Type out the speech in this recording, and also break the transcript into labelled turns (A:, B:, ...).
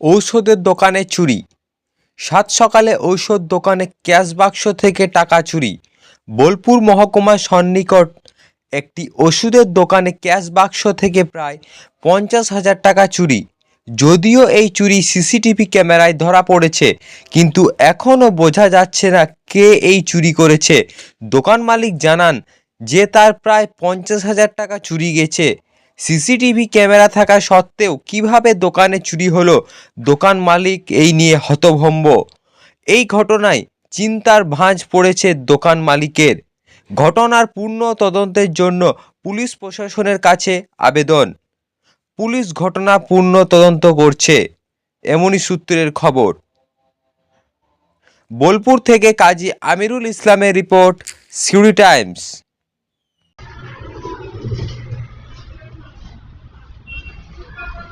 A: ঔষধের দোকানে চুরি। সাত সকালে ঔষধ দোকানে ক্যাশ বাক্স থেকে টাকা চুরি। বোলপুর মহকুমার সন্নিকট একটি ওষুধের দোকানে ক্যাশ বাক্স থেকে প্রায় পঞ্চাশ হাজার টাকা চুরি। যদিও এই চুরি সিসিটিভি ক্যামেরায় ধরা পড়েছে, কিন্তু এখনও বোঝা যাচ্ছে না কে এই চুরি করেছে। দোকান মালিক জানান যে তার প্রায় পঞ্চাশ হাজার টাকা চুরি গেছে। সিসিটিভি ক্যামেরা থাকা সত্ত্বেও কীভাবে দোকানে চুরি হলো, দোকান মালিক এই নিয়ে হতভম্ব। এই ঘটনায় চিন্তার ভাঁজ পড়েছে দোকান মালিকের। ঘটনার পূর্ণ তদন্তের জন্য পুলিশ প্রশাসনের কাছে আবেদন। পুলিশ ঘটনা পূর্ণ তদন্ত করছে, এমনই সূত্রের খবর। বোলপুর থেকে কাজী আমিরুল ইসলামের রিপোর্ট সিউরি টাইমস।